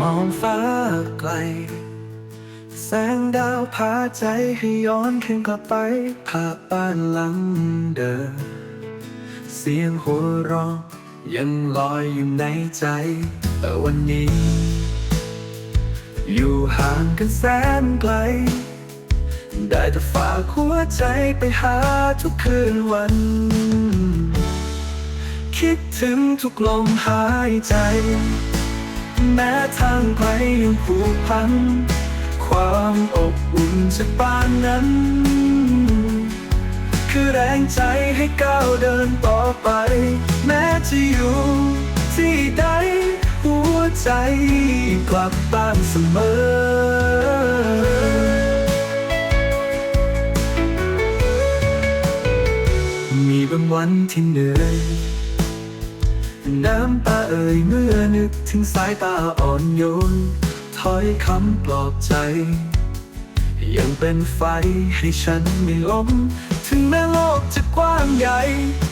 มองฟ้าไกล แสงดาวพาใจให้ย้อนคืนกลับไปภาพบ้านหลังเดิมเสียงหัวเราะยังลอยอยู่ในใจแต่วันนี้ อยู่ห่างกันแสนไกล ได้แต่ฝากหัวใจไปหาทุกคืนวัน คิดถึงทุกลมหายใจ แม้ทางไกลยังผูกพัน ความอบอุ่นจากบ้านนั้น คือแรงใจให้ก้าวเดินต่อไป แม้จะอยู่ที่ใดหัวใจกลับบ้านเสมอมีบางวันที่เหนื่อย น้ำตาเอ่ยเมื่อนึกถึงสายตาอ่อนโยนถ้อยคำปลอบใจ ยังเป็นไฟให้ฉันไม่ล้ม ถึงแม้โลกจะกว้างใหญ่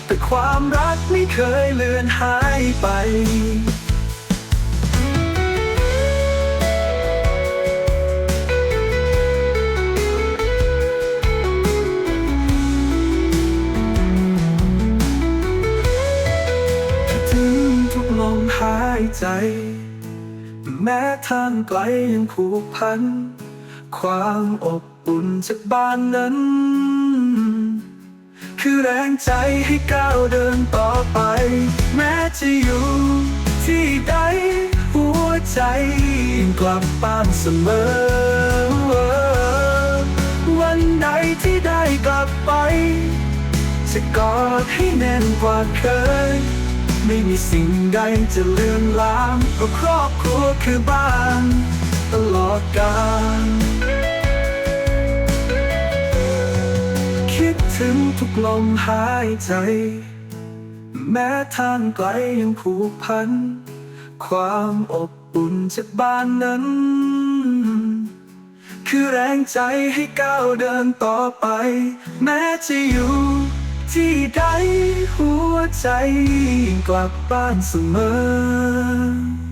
แต่ความรักไม่เคยเลือนหายไป ใจ แม้ทางไกลยังผูกพัน ความอบอุ่นจากบ้านนั้น คือแรงใจให้ก้าวเดินต่อไป แม้จะอยู่ที่ใด หัวใจยังกลับบ้านเสมอ วันใดที่ได้กลับไป จะกอดให้แน่นกว่าเคย ไม่มีสิ่งใดจะเลือนลางเพราะครอบครัวคือบ้าน ตลอดกาลคิดถึงทุกลมหายใจ แม้ทางไกลยังผูกพัน ความอบอุ่นจากบ้านนั้น คือแรงใจให้ก้าวเดินต่อไป แม้จะอยู่ ที่ใดหัวใจกลับบ้านเสมอ